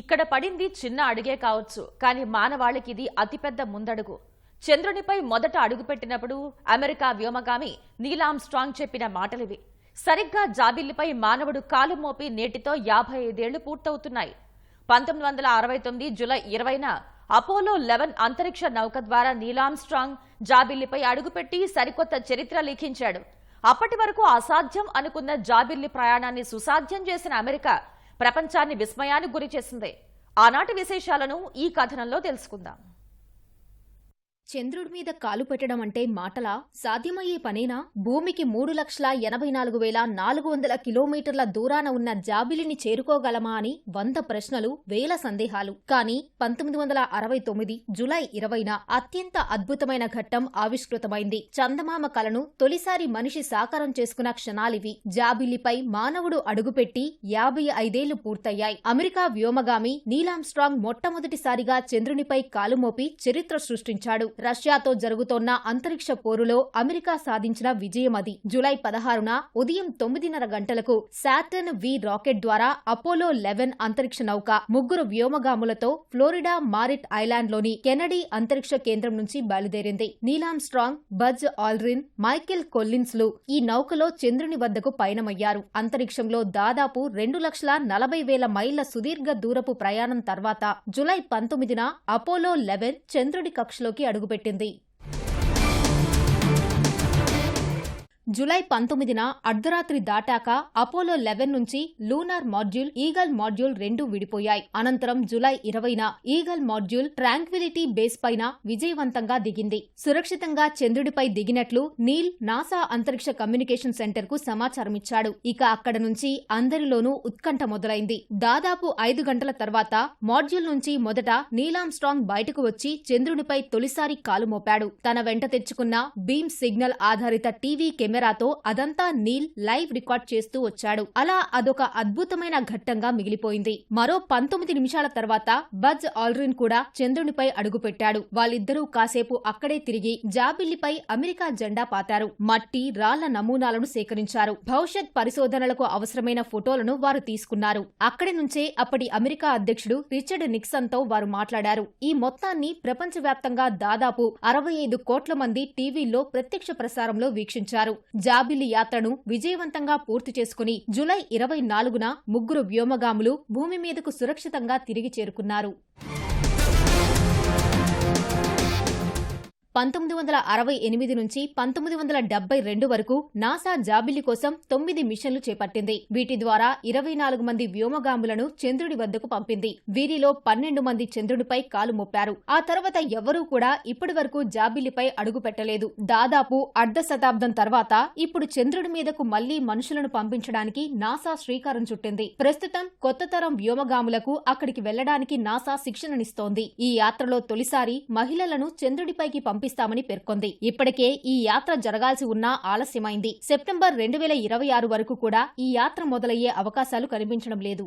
ఇక్కడ పడింది చిన్న అడుగే కావచ్చు కానీ మానవాళికి ఇది అతిపెద్ద ముందడుగు. చంద్రునిపై మొదట అడుగుపెట్టినప్పుడు అమెరికా వ్యోమగామి నీలాం స్ట్రాంగ్ చెప్పిన మాటలివి. సరిగ్గా జాబిల్లిపై మానవుడు కాలు మోపి నేటితో యాభై ఐదేళ్ళు పూర్తవుతున్నాయి. పంతొమ్మిది వందల అరవై తొమ్మిది జులై ఇరవైన అపోలో లెవెన్ అంతరిక్ష నౌక ద్వారా నీలాం స్ట్రాంగ్ జాబిల్లిపై అడుగుపెట్టి సరికొత్త చరిత్ర లిఖించాడు. అప్పటి వరకు అసాధ్యం అనుకున్న జాబిల్లి ప్రయాణాన్ని సుసాధ్యం చేసిన అమెరికా ప్రపంచాన్ని విస్మయానికి గురి చేసింది ఆనాటి విశేషాలను ఈ కథనంలో తెలుసుకుందాం. చంద్రుడి మీద కాలు పెట్టడం అంటే మాటలా? సాధ్యమయ్యే పనేనా? భూమికి మూడు లక్షల ఎనభై నాలుగు వేల నాలుగు వందల కిలోమీటర్ల దూరాన ఉన్న జాబిలిని చేరుకోగలమా అని వంద ప్రశ్నలు వేల సందేహాలు. కానీ పంతొమ్మిది వందల అరవై తొమ్మిది జులై ఇరవైన అత్యంత అద్భుతమైన ఘట్టం ఆవిష్కృతమైంది. చందమామ కలను తొలిసారి మనిషి సాకారం చేసుకున్న క్షణాలివి. జాబిలిపై మానవుడు అడుగుపెట్టి యాభై ఐదేళ్ళు పూర్తయ్యాయి. అమెరికా వ్యోమగామి నీలాంస్ట్రాంగ్ మొట్టమొదటిసారిగా చంద్రునిపై కాలుమోపి చరిత్ర సృష్టించాడు. రష్యాతో జరుగుతోన్న అంతరిక్ష పోరులో అమెరికా సాధించిన విజయమది జులై పదహారున ఉదయం తొమ్మిదిన్నర గంటలకు శాటర్న్ వి రాకెట్ ద్వారా అపోలో లెవెన్ అంతరిక్ష నౌక ముగ్గురు వ్యోమగాములతో ఫ్లోరిడా మారిట్ ఐలాండ్లోని కెనడీ అంతరిక్ష కేంద్రం నుంచి బయలుదేరింది. Neil Armstrong Buzz Aldrin Michael కొల్లిన్స్లు ఈ నౌకలో చంద్రుని వద్దకు పయనమయ్యారు. అంతరిక్షంలో దాదాపు రెండు లక్షల నలభై వేల మైళ్ళ సుదీర్ఘ దూరపు ప్రయాణం తర్వాత జులై పంతొమ్మిదిన అపోలో లెవెన్ చంద్రుడి కక్షలోకి అడుగు అడుగుపెట్టింది జులై పంతొమ్మిదిన అర్ధరాత్రి దాటాక అపోలో లెవెన్ నుంచి లూనార్ మాడ్యూల్ ఈగల్ మాడ్యూల్ రెండు విడిపోయాయి. అనంతరం జులై ఇరవైన ఈగల్ మాడ్యూల్ ట్రాంక్విలిటీ బేస్ పైన విజయవంతంగా దిగింది. సురక్షితంగా చంద్రుడిపై దిగినట్లు నీల్ నాసా అంతరిక్ష కమ్యూనికేషన్ సెంటర్కు సమాచారమిచ్చాడు. ఇక అక్కడ నుంచి అందరిలోనూ ఉత్కంఠ మొదలైంది. దాదాపు ఐదు గంటల తర్వాత మాడ్యూల్ నుంచి మొదట నీలాం స్ట్రాంగ్ బయటకు వచ్చి చంద్రునిపై తొలిసారి కాలు మోపాడు. తన వెంట తెచ్చుకున్న బీమ్ సిగ్నల్ ఆధారిత టీవీ కెమెరా కెమెరాతో అదంతా నీల్ లైవ్ రికార్డ్ చేస్తూ వచ్చాడు. అలా అదొక అద్భుతమైన ఘట్టంగా మిగిలిపోయింది. మరో పంతొమ్మిది నిమిషాల తర్వాత బజ్ ఆల్రిన్ కూడా చంద్రునిపై అడుగుపెట్టాడు. వాళ్ళిద్దరూ కాసేపు అక్కడే తిరిగి జాబిల్లిపై అమెరికా జెండా పాతారు. మట్టి రాళ్ళ నమూనాలను సేకరించారు. భవిష్యత్ పరిశోధనలకు అవసరమైన ఫోటోలను వారు తీసుకున్నారు. అక్కడి నుంచే అప్పటి అమెరికా అధ్యక్షుడు రిచర్డ్ నిక్సన్తో వారు మాట్లాడారు. ఈ మొత్తాన్ని ప్రపంచవ్యాప్తంగా దాదాపు అరవై ఐదు కోట్ల మంది టీవీల్లో ప్రత్యక్ష ప్రసారంలో వీక్షించారు. జాబిల్లి యాత్రను విజయవంతంగా పూర్తి చేసుకుని జులై ఇరవై నాలుగున ముగ్గురు వ్యోమగాములు భూమి మీదకు సురక్షితంగా తిరిగి చేరుకున్నారు. పంతొమ్మిది వందల అరవై ఎనిమిది నుంచి పంతొమ్మిది వందల డెబ్బై రెండు వరకు నాసా జాబిల్లి కోసం తొమ్మిది మిషన్లు చేపట్టింది. వీటి ద్వారా ఇరవై నాలుగు మంది వ్యోమగాములను చంద్రుడి వద్దకు పంపింది. వీరిలో పన్నెండు మంది చంద్రుడిపై కాలు మోపారు. ఆ తర్వాత ఎవరూ కూడా ఇప్పటి వరకు జాబిల్లిపై అడుగు పెట్టలేదు. దాదాపు అర్ధ శతాబ్దం తర్వాత ఇప్పుడు చంద్రుడి మీదకు మళ్ళీ మనుషులను పంపించడానికి నాసా శ్రీకారం చుట్టింది. ప్రస్తుతం కొత్త తరం వ్యోమగాములకు అక్కడికి వెళ్ళడానికి నాసా శిక్షణనిస్తోంది. ఈ యాత్రలో తొలిసారి మహిళలను చంద్రుడిపైకి పంపి పంపిస్తామని పేర్కొంది. ఇప్పటికే ఈ యాత్ర జరగాల్సి ఉన్నా ఆలస్యమైంది. సెప్టెంబర్ రెండు వేల ఇరవై ఆరు వరకు కూడా ఈ యాత్ర మొదలయ్యే అవకాశాలు కనిపించడం లేదు.